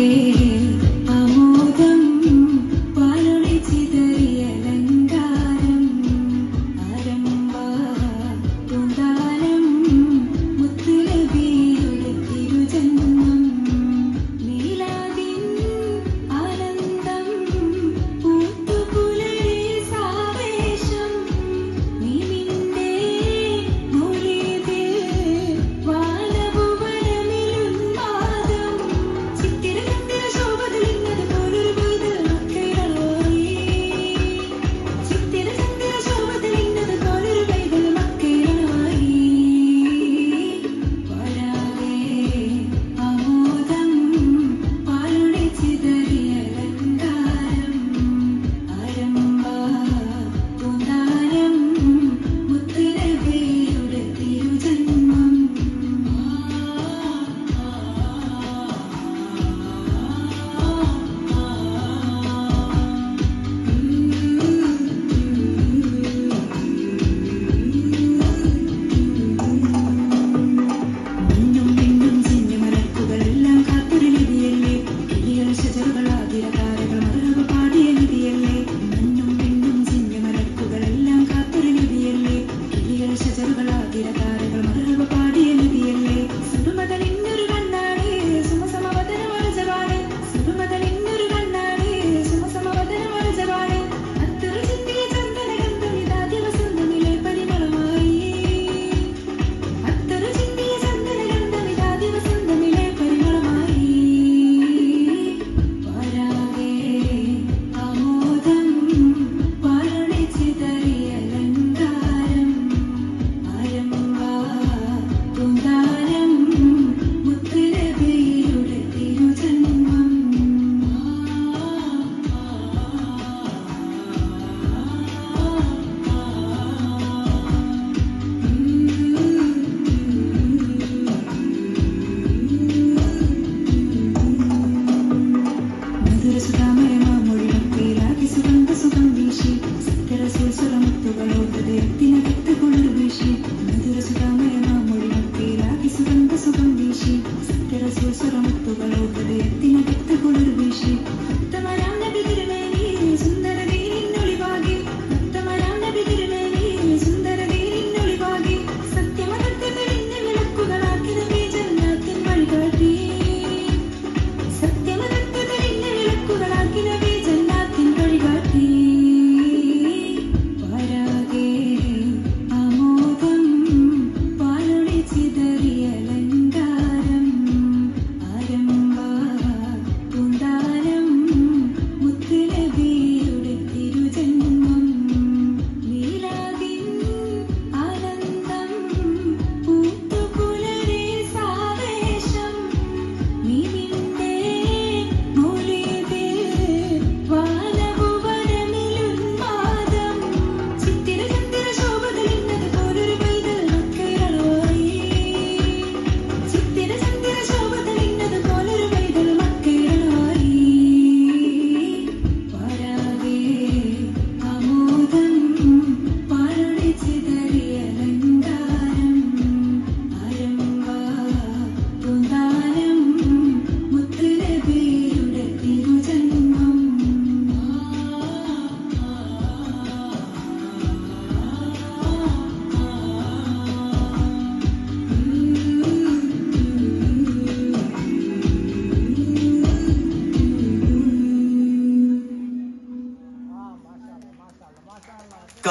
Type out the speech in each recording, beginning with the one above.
see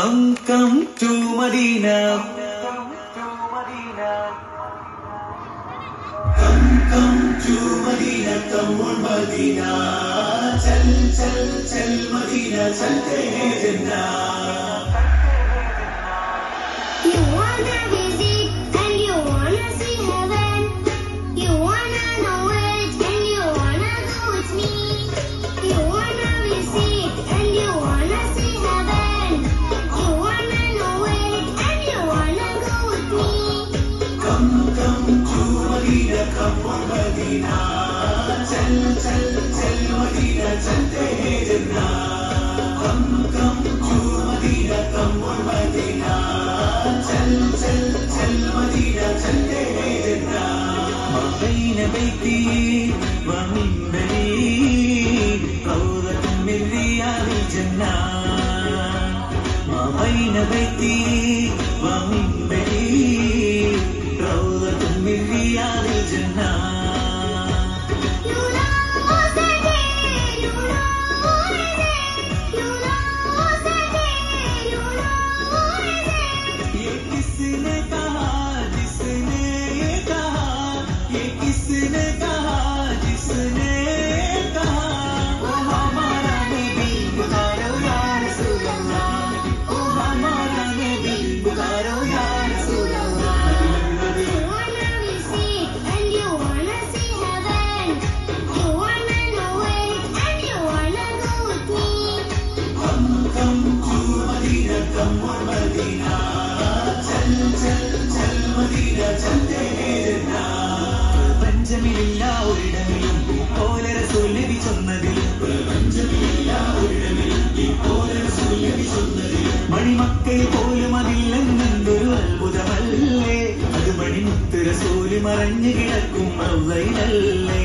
Come, come to Medina. Come, come to Medina, come on Medina. Chal, chal, chal Medina, chalte hai jannah. بيتي ومن بعيد روضة من رياض الجنة ما بين بيتي ومن بعيد വാക്ക് പോലും അതില്ലെന്നെന്തൊരു അത്ഭുതമല്ലേ? അത് മണിമുത്തുര സൂൽ മറഞ്ഞു കിടക്കും അവയിലല്ലേ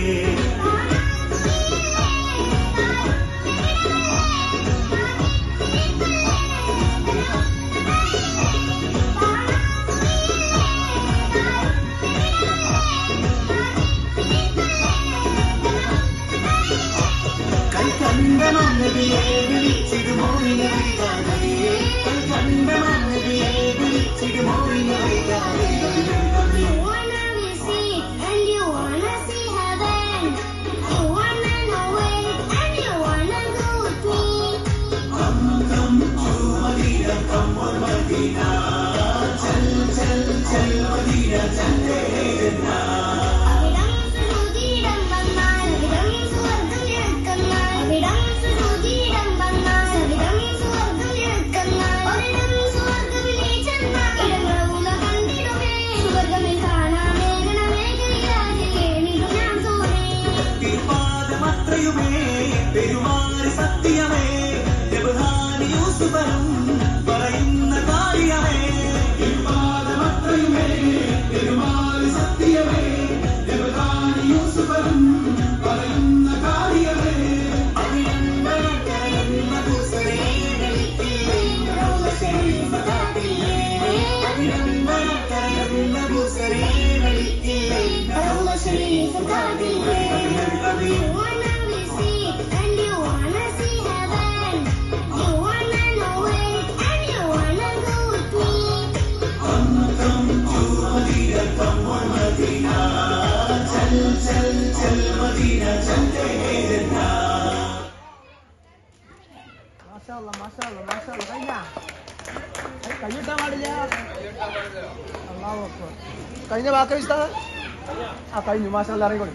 മാഷാല്ല മാഷാല്ല മാഷാല്ല കഴിഞ്ഞ കൈയിട്ടാൻ പാടില്ല അള്ളാഹു അക്ബർ കഴിഞ്ഞ വാക്ക വിസ്താ ആ കഴിഞ്ഞു മാഷാല്ല ഇറങ്ങിക്കോളി